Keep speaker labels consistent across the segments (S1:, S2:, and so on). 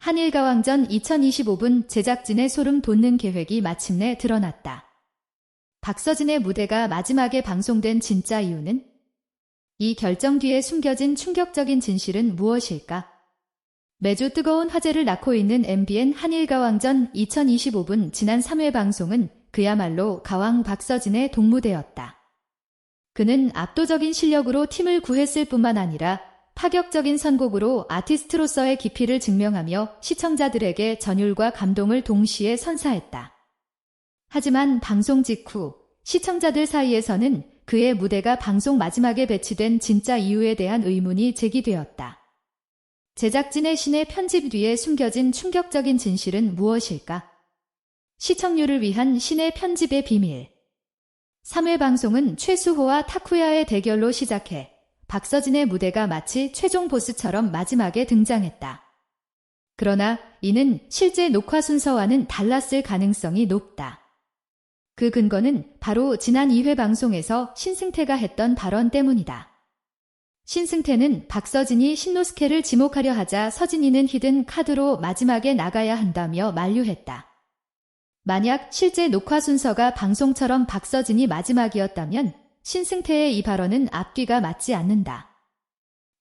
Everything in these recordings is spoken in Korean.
S1: 한일가왕전 2025분 제작진의 소름 돋는 계획이 마침내 드러났다. 박서진의 무대가 마지막에 방송된 진짜 이유는? 이 결정 뒤에 숨겨진 충격적인 진실은 무엇일까? 매주 뜨거운 화제를 낳고 있는 MBN 한일가왕전 2025분 지난 3회 방송은 그야말로 가왕 박서진의 동무대였다. 그는 압도적인 실력으로 팀을 구했을 뿐만 아니라 파격적인 선곡으로 아티스트로서의 깊이를 증명하며 시청자들에게 전율과 감동을 동시에 선사했다. 하지만 방송 직후 시청자들 사이에서는 그의 무대가 방송 마지막에 배치된 진짜 이유에 대한 의문이 제기되었다. 제작진의 신의 편집 뒤에 숨겨진 충격적인 진실은 무엇일까? 시청률을 위한 신의 편집의 비밀. 3회 방송은 최수호와 타쿠야의 대결로 시작해 박서진의 무대가 마치 최종 보스처럼 마지막에 등장했다. 그러나 이는 실제 녹화 순서와는 달랐을 가능성이 높다. 그 근거는 바로 지난 2회 방송에서 신승태가 했던 발언 때문이다. 신승태는 박서진이 신노스케를 지목하려 하자 서진이는 히든 카드로 마지막에 나가야 한다며 만류했다. 만약 실제 녹화 순서가 방송처럼 박서진이 마지막이었다면 신승태의 이 발언은 앞뒤가 맞지 않는다.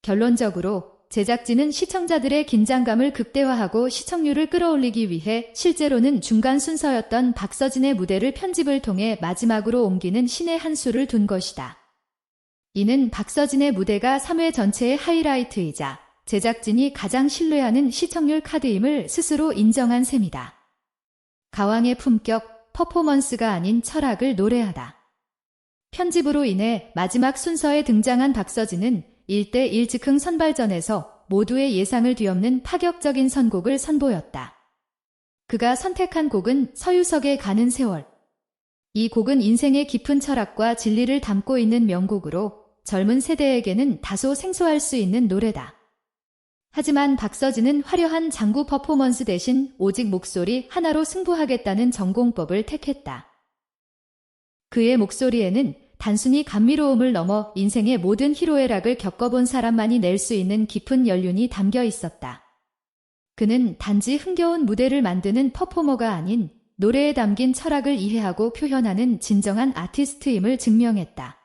S1: 결론적으로 제작진은 시청자들의 긴장감을 극대화하고 시청률을 끌어올리기 위해 실제로는 중간 순서였던 박서진의 무대를 편집을 통해 마지막으로 옮기는 신의 한 수를 둔 것이다. 이는 박서진의 무대가 3회 전체의 하이라이트이자 제작진이 가장 신뢰하는 시청률 카드임을 스스로 인정한 셈이다. 가왕의 품격, 퍼포먼스가 아닌 철학을 노래하다. 편집으로 인해 마지막 순서에 등장한 박서진은 1대1 즉흥 선발전에서 모두의 예상을 뒤엎는 파격적인 선곡을 선보였다. 그가 선택한 곡은 서유석의 가는 세월. 이 곡은 인생의 깊은 철학과 진리를 담고 있는 명곡으로 젊은 세대에게는 다소 생소할 수 있는 노래다. 하지만 박서진은 화려한 장구 퍼포먼스 대신 오직 목소리 하나로 승부하겠다는 전공법을 택했다. 그의 목소리에는 단순히 감미로움을 넘어 인생의 모든 희로애락을 겪어본 사람만이 낼 수 있는 깊은 연륜이 담겨 있었다. 그는 단지 흥겨운 무대를 만드는 퍼포머가 아닌 노래에 담긴 철학을 이해하고 표현하는 진정한 아티스트임을 증명했다.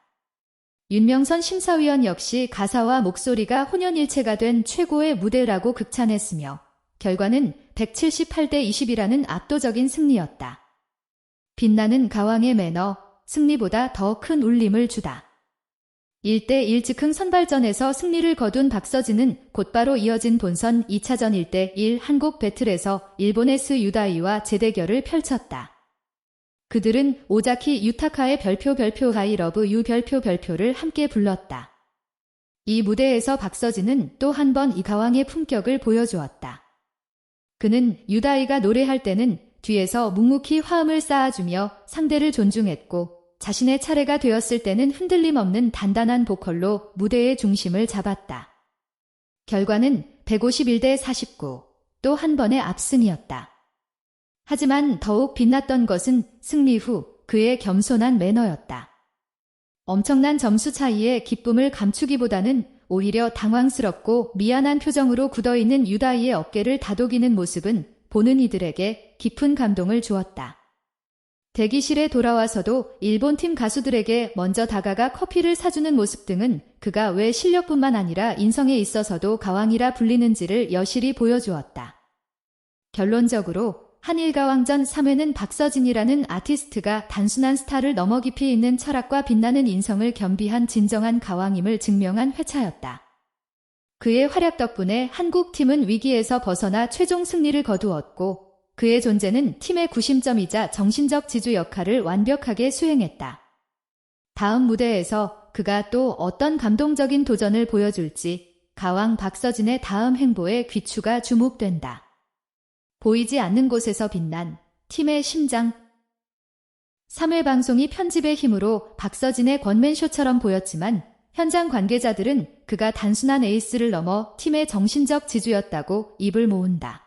S1: 윤명선 심사위원 역시 가사와 목소리가 혼연일체가 된 최고의 무대라고 극찬했으며 결과는 178대 20이라는 압도적인 승리였다. 빛나는 가왕의 매너, 승리보다 더 큰 울림을 주다. 1대1 즉흥 선발전에서 승리를 거둔 박서진은 곧바로 이어진 본선 2차전 1대1 한국 배틀에서 일본의 스 유다이와 재대결을 펼쳤다. 그들은 오자키 유타카의 별표 별표 하이 러브 유 별표 별표를 함께 불렀다. 이 무대에서 박서진은 또 한 번 이가왕의 품격을 보여주었다. 그는 유다이가 노래할 때는 뒤에서 묵묵히 화음을 쌓아주며 상대를 존중했고 자신의 차례가 되었을 때는 흔들림 없는 단단한 보컬로 무대의 중심을 잡았다. 결과는 151대 49, 또 한 번의 압승이었다. 하지만 더욱 빛났던 것은 승리 후 그의 겸손한 매너였다. 엄청난 점수 차이에 기쁨을 감추기보다는 오히려 당황스럽고 미안한 표정으로 굳어있는 유다이의 어깨를 다독이는 모습은 보는 이들에게 깊은 감동을 주었다. 대기실에 돌아와서도 일본 팀 가수들에게 먼저 다가가 커피를 사주는 모습 등은 그가 왜 실력뿐만 아니라 인성에 있어서도 가왕이라 불리는지를 여실히 보여주었다. 결론적으로 한일가왕전 3회는 박서진이라는 아티스트가 단순한 스타를 넘어 깊이 있는 철학과 빛나는 인성을 겸비한 진정한 가왕임을 증명한 회차였다. 그의 활약 덕분에 한국 팀은 위기에서 벗어나 최종 승리를 거두었고 그의 존재는 팀의 구심점이자 정신적 지주 역할을 완벽하게 수행했다. 다음 무대에서 그가 또 어떤 감동적인 도전을 보여줄지 가왕 박서진의 다음 행보에 귀추가 주목된다. 보이지 않는 곳에서 빛난 팀의 심장 3회 방송이 편집의 힘으로 박서진의 권맨쇼처럼 보였지만 현장 관계자들은 그가 단순한 에이스를 넘어 팀의 정신적 지주였다고 입을 모은다.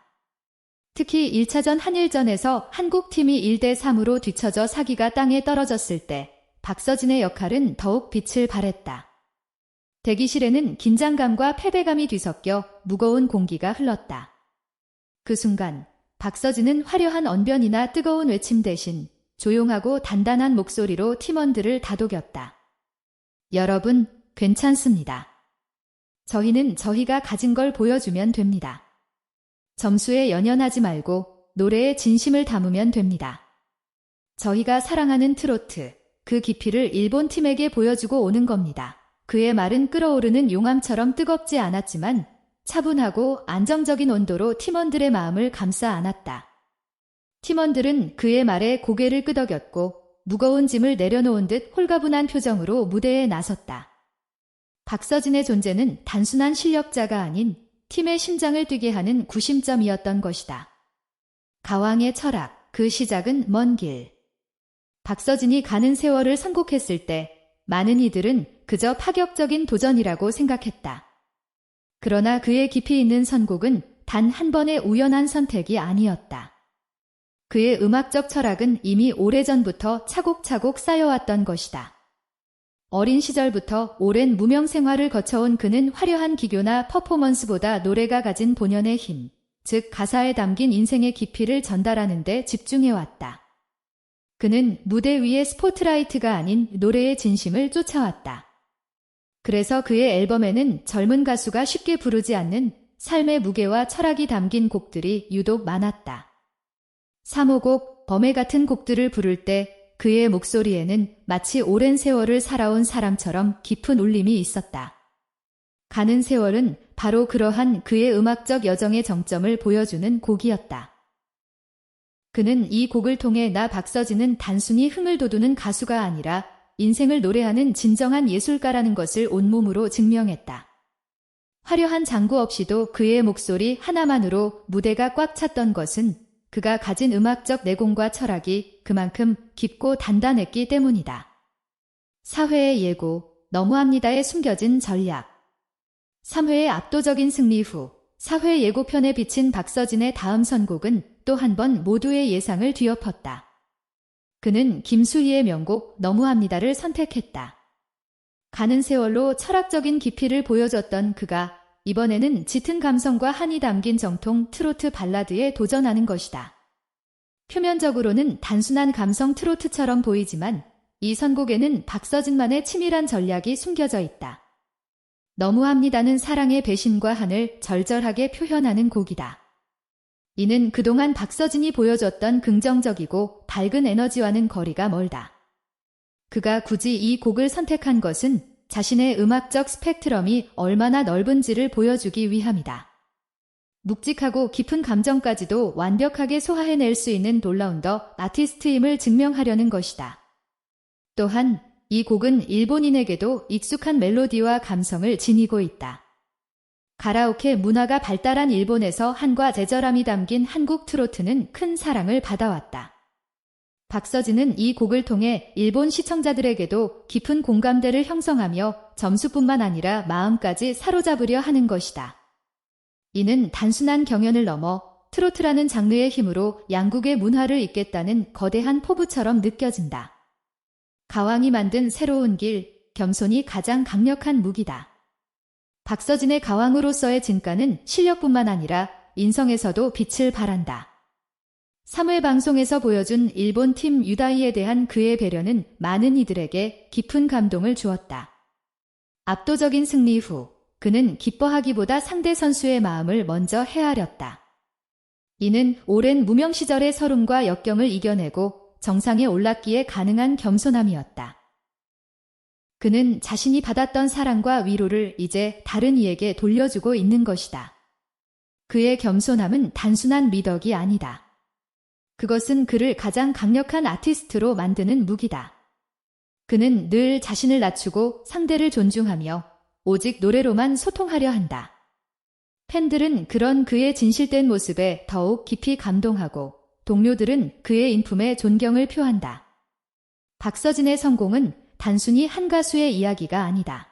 S1: 특히 1차전 한일전에서 한국팀이 1대3으로 뒤처져 사기가 땅에 떨어졌을 때 박서진의 역할은 더욱 빛을 발했다. 대기실에는 긴장감과 패배감이 뒤섞여 무거운 공기가 흘렀다. 그 순간 박서진은 화려한 언변이나 뜨거운 외침 대신 조용하고 단단한 목소리로 팀원들을 다독였다. 여러분, 괜찮습니다. 저희는 저희가 가진 걸 보여주면 됩니다. 점수에 연연하지 말고 노래에 진심을 담으면 됩니다. 저희가 사랑하는 트로트, 그 깊이를 일본 팀에게 보여주고 오는 겁니다. 그의 말은 끓어오르는 용암처럼 뜨겁지 않았지만 차분하고 안정적인 온도로 팀원들의 마음을 감싸 안았다. 팀원들은 그의 말에 고개를 끄덕였고 무거운 짐을 내려놓은 듯 홀가분한 표정으로 무대에 나섰다. 박서진의 존재는 단순한 실력자가 아닌 팀의 심장을 뛰게 하는 구심점이었던 것이다. 가왕의 철학, 그 시작은 먼 길. 박서진이 가는 세월을 선곡했을 때 많은 이들은 그저 파격적인 도전이라고 생각했다. 그러나 그의 깊이 있는 선곡은 단 한 번의 우연한 선택이 아니었다. 그의 음악적 철학은 이미 오래전부터 차곡차곡 쌓여왔던 것이다. 어린 시절부터 오랜 무명 생활을 거쳐온 그는 화려한 기교나 퍼포먼스보다 노래가 가진 본연의 힘, 즉 가사에 담긴 인생의 깊이를 전달하는 데 집중해왔다. 그는 무대 위의 스포트라이트가 아닌 노래의 진심을 쫓아왔다. 그래서 그의 앨범에는 젊은 가수가 쉽게 부르지 않는 삶의 무게와 철학이 담긴 곡들이 유독 많았다. 3호곡 범의 같은 곡들을 부를 때 그의 목소리에는 마치 오랜 세월을 살아온 사람처럼 깊은 울림이 있었다. 가는 세월은 바로 그러한 그의 음악적 여정의 정점을 보여주는 곡이었다. 그는 이 곡을 통해 나 박서진은 단순히 흥을 돋우는 가수가 아니라 인생을 노래하는 진정한 예술가라는 것을 온몸으로 증명했다. 화려한 장구 없이도 그의 목소리 하나만으로 무대가 꽉 찼던 것은 그가 가진 음악적 내공과 철학이 그만큼 깊고 단단했기 때문이다. 사회의 예고, 너무합니다에 숨겨진 전략. 3회의 압도적인 승리 후 사회 예고편에 비친 박서진의 다음 선곡은 또 한 번 모두의 예상을 뒤엎었다. 그는 김수희의 명곡 너무합니다를 선택했다. 가는 세월로 철학적인 깊이를 보여줬던 그가 이번에는 짙은 감성과 한이 담긴 정통 트로트 발라드에 도전하는 것이다. 표면적으로는 단순한 감성 트로트처럼 보이지만 이 선곡에는 박서진만의 치밀한 전략이 숨겨져 있다. 너무합니다는 사랑의 배신과 한을 절절하게 표현하는 곡이다. 이는 그동안 박서진이 보여줬던 긍정적이고 밝은 에너지와는 거리가 멀다. 그가 굳이 이 곡을 선택한 것은 자신의 음악적 스펙트럼이 얼마나 넓은지를 보여주기 위함이다. 묵직하고 깊은 감정까지도 완벽하게 소화해낼 수 있는 놀라운 더 아티스트임을 증명하려는 것이다. 또한 이 곡은 일본인에게도 익숙한 멜로디와 감성을 지니고 있다. 가라오케 문화가 발달한 일본에서 한과 제절함이 담긴 한국 트로트는 큰 사랑을 받아왔다. 박서진은 이 곡을 통해 일본 시청자들에게도 깊은 공감대를 형성하며 점수뿐만 아니라 마음까지 사로잡으려 하는 것이다. 이는 단순한 경연을 넘어 트로트라는 장르의 힘으로 양국의 문화를 잇겠다는 거대한 포부처럼 느껴진다. 가왕이 만든 새로운 길, 겸손이 가장 강력한 무기다. 박서진의 가왕으로서의 진가는 실력뿐만 아니라 인성에서도 빛을 발한다. 3회 방송에서 보여준 일본 팀 유다이에 대한 그의 배려는 많은 이들에게 깊은 감동을 주었다. 압도적인 승리 후 그는 기뻐하기보다 상대 선수의 마음을 먼저 헤아렸다. 이는 오랜 무명 시절의 서름과 역경을 이겨내고 정상에 올랐기에 가능한 겸손함이었다. 그는 자신이 받았던 사랑과 위로를 이제 다른 이에게 돌려주고 있는 것이다. 그의 겸손함은 단순한 미덕이 아니다. 그것은 그를 가장 강력한 아티스트로 만드는 무기다. 그는 늘 자신을 낮추고 상대를 존중하며 오직 노래로만 소통하려 한다. 팬들은 그런 그의 진실된 모습에 더욱 깊이 감동하고 동료들은 그의 인품에 존경을 표한다. 박서진의 성공은 단순히 한 가수의 이야기가 아니다.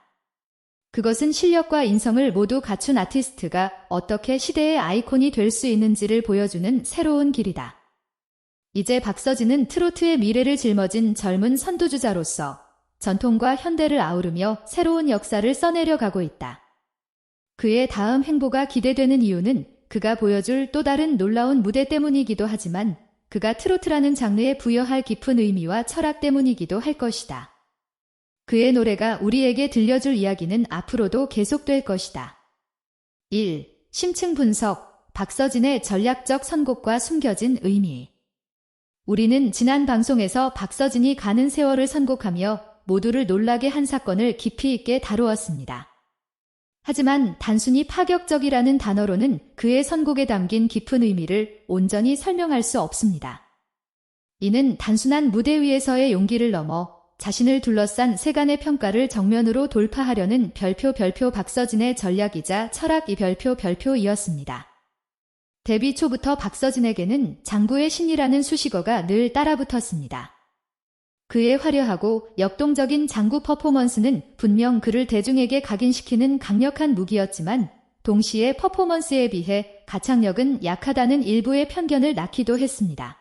S1: 그것은 실력과 인성을 모두 갖춘 아티스트가 어떻게 시대의 아이콘이 될 수 있는지를 보여주는 새로운 길이다. 이제 박서진은 트로트의 미래를 짊어진 젊은 선두주자로서 전통과 현대를 아우르며 새로운 역사를 써내려 가고 있다. 그의 다음 행보가 기대되는 이유는 그가 보여줄 또 다른 놀라운 무대 때문이기도 하지만 그가 트로트라는 장르에 부여할 깊은 의미와 철학 때문이기도 할 것이다. 그의 노래가 우리에게 들려줄 이야기는 앞으로도 계속될 것이다. 1. 심층 분석, 박서진의 전략적 선곡과 숨겨진 의미. 우리는 지난 방송에서 박서진이 가는 세월을 선곡하며 모두를 놀라게 한 사건을 깊이 있게 다루었습니다. 하지만 단순히 파격적이라는 단어로는 그의 선곡에 담긴 깊은 의미를 온전히 설명할 수 없습니다. 이는 단순한 무대 위에서의 용기를 넘어 자신을 둘러싼 세간의 평가를 정면으로 돌파하려는 별표 별표 박서진의 전략이자 철학 이 별표 별표이었습니다. 데뷔 초부터 박서진에게는 장구의 신이라는 수식어가 늘 따라붙었습니다. 그의 화려하고 역동적인 장구 퍼포먼스는 분명 그를 대중에게 각인시키는 강력한 무기였지만 동시에 퍼포먼스에 비해 가창력은 약하다는 일부의 편견을 낳기도 했습니다.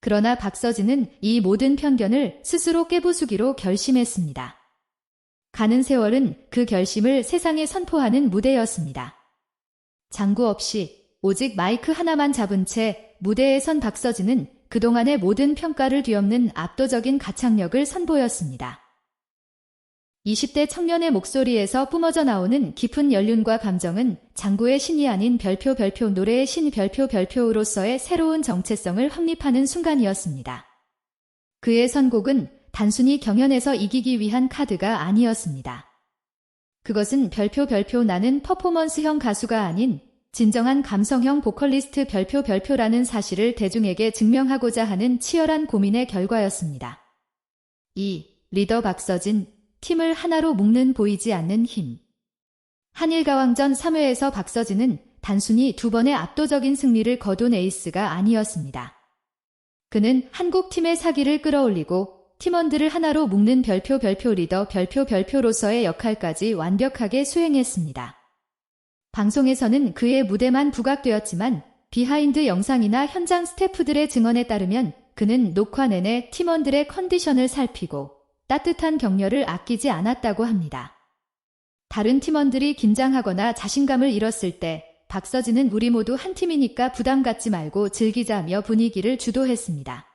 S1: 그러나 박서진은 이 모든 편견을 스스로 깨부수기로 결심했습니다. 가는 세월은 그 결심을 세상에 선포하는 무대였습니다. 장구 없이 오직 마이크 하나만 잡은 채 무대에 선 박서진은 그동안의 모든 평가를 뒤엎는 압도적인 가창력을 선보였습니다. 20대 청년의 목소리에서 뿜어져 나오는 깊은 연륜과 감정은 장구의 신이 아닌 별표 별표 노래의 신 별표 별표로서의 새로운 정체성을 확립하는 순간이었습니다. 그의 선곡은 단순히 경연에서 이기기 위한 카드가 아니었습니다. 그것은 별표 별표 나는 퍼포먼스형 가수가 아닌 진정한 감성형 보컬리스트 별표 별표라는 사실을 대중에게 증명하고자 하는 치열한 고민의 결과였습니다. 2. 리더 박서진, 팀을 하나로 묶는 보이지 않는 힘. 한일가왕전 3회에서 박서진은 단순히 두 번의 압도적인 승리를 거둔 에이스가 아니었습니다. 그는 한국 팀의 사기를 끌어올리고 팀원들을 하나로 묶는 별표 별표 리더 별표 별표로서의 역할까지 완벽하게 수행했습니다. 방송에서는 그의 무대만 부각되었지만 비하인드 영상이나 현장 스태프들의 증언에 따르면 그는 녹화 내내 팀원들의 컨디션을 살피고 따뜻한 격려를 아끼지 않았다고 합니다. 다른 팀원들이 긴장하거나 자신감을 잃었을 때 박서진은 우리 모두 한 팀이니까 부담 갖지 말고 즐기자며 분위기를 주도했습니다.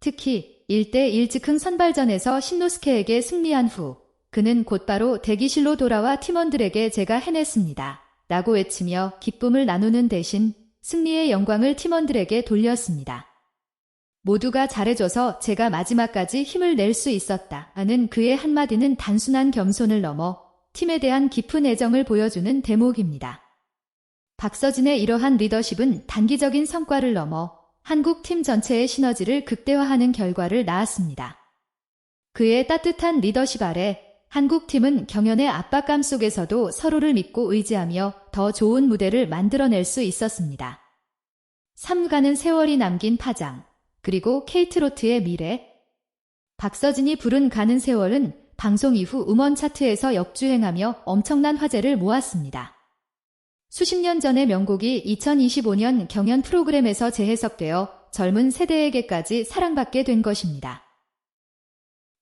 S1: 특히 1대1 즉흥 선발전에서 신노스케에게 승리한 후 그는 곧바로 대기실로 돌아와 팀원들에게 제가 해냈습니다. 라고 외치며 기쁨을 나누는 대신 승리의 영광을 팀원들에게 돌렸습니다. 모두가 잘해줘서 제가 마지막까지 힘을 낼 수 있었다. 하는 그의 한마디는 단순한 겸손을 넘어 팀에 대한 깊은 애정을 보여주는 대목입니다. 박서진의 이러한 리더십은 단기적인 성과를 넘어 한국 팀 전체의 시너지를 극대화하는 결과를 낳았습니다. 그의 따뜻한 리더십 아래 한국 팀은 경연의 압박감 속에서도 서로를 믿고 의지하며 더 좋은 무대를 만들어낼 수 있었습니다. 3가는 세월이 남긴 파장, 그리고 케이트로트의 미래. 박서진이 부른 가는 세월은 방송 이후 음원 차트에서 역주행하며 엄청난 화제를 모았습니다. 수십 년 전의 명곡이 2025년 경연 프로그램에서 재해석되어 젊은 세대에게까지 사랑받게 된 것입니다.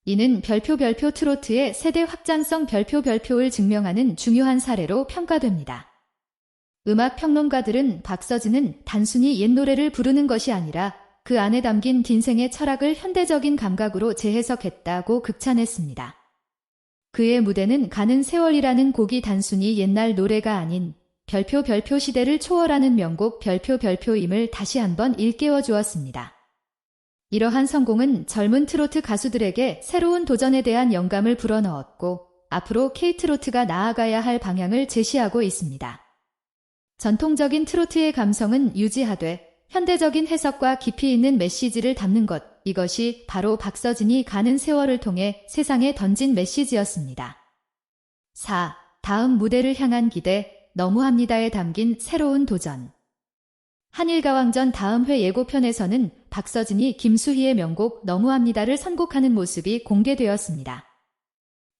S1: 이는 별표 별표 트로트의 세대 확장성 별표 별표를 증명하는 중요한 사례로 평가됩니다. 음악 평론가들은 박서진은 단순히 옛 노래를 부르는 것이 아니라 그 안에 담긴 딘생의 철학을 현대적인 감각으로 재해석했다고 극찬했습니다. 그의 무대는 가는 세월이라는 곡이 단순히 옛날 노래가 아닌 별표 별표 시대를 초월하는 명곡 별표 별표임을 다시 한번 일깨워 주었습니다. 이러한 성공은 젊은 트로트 가수들에게 새로운 도전에 대한 영감을 불어넣었고 앞으로 K트로트가 나아가야 할 방향을 제시하고 있습니다. 전통적인 트로트의 감성은 유지하되 현대적인 해석과 깊이 있는 메시지를 담는 것, 이것이 바로 박서진이 가는 세월을 통해 세상에 던진 메시지였습니다. 4. 다음 무대를 향한 기대, 너무합니다에 담긴 새로운 도전. 한일가왕전 다음 회 예고편에서는 박서진이 김수희의 명곡 너무합니다를 선곡하는 모습이 공개되었습니다.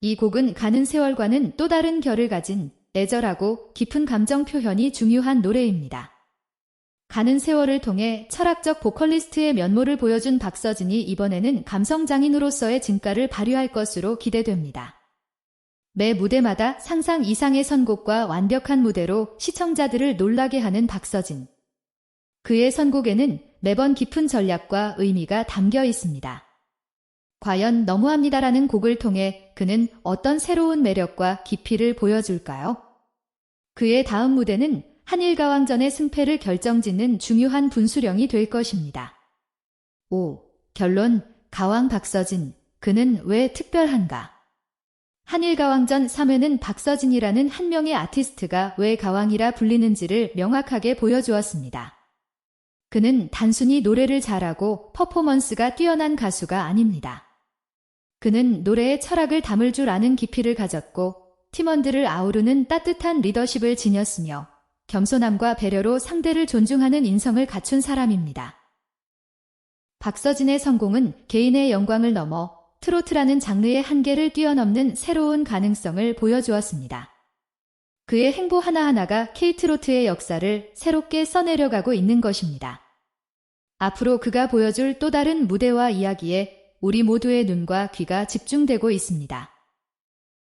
S1: 이 곡은 가는 세월과는 또 다른 결을 가진 애절하고 깊은 감정 표현이 중요한 노래입니다. 가는 세월을 통해 철학적 보컬리스트의 면모를 보여준 박서진이 이번에는 감성장인으로서의 진가를 발휘할 것으로 기대됩니다. 매 무대마다 상상 이상의 선곡과 완벽한 무대로 시청자들을 놀라게 하는 박서진. 그의 선곡에는 매번 깊은 전략과 의미가 담겨 있습니다. 과연 너무합니다라는 곡을 통해 그는 어떤 새로운 매력과 깊이를 보여줄까요? 그의 다음 무대는 한일가왕전의 승패를 결정짓는 중요한 분수령이 될 것입니다. 5. 결론 가왕 박서진 그는 왜 특별한가? 한일가왕전 3회는 박서진이라는 한 명의 아티스트가 왜 가왕이라 불리는지를 명확하게 보여주었습니다. 그는 단순히 노래를 잘하고 퍼포먼스가 뛰어난 가수가 아닙니다. 그는 노래의 철학을 담을 줄 아는 깊이를 가졌고 팀원들을 아우르는 따뜻한 리더십을 지녔으며 겸손함과 배려로 상대를 존중하는 인성을 갖춘 사람입니다. 박서진의 성공은 개인의 영광을 넘어 트로트라는 장르의 한계를 뛰어넘는 새로운 가능성을 보여주었습니다. 그의 행보 하나하나가 K트로트의 역사를 새롭게 써내려가고 있는 것입니다. 앞으로 그가 보여줄 또 다른 무대와 이야기에 우리 모두의 눈과 귀가 집중되고 있습니다.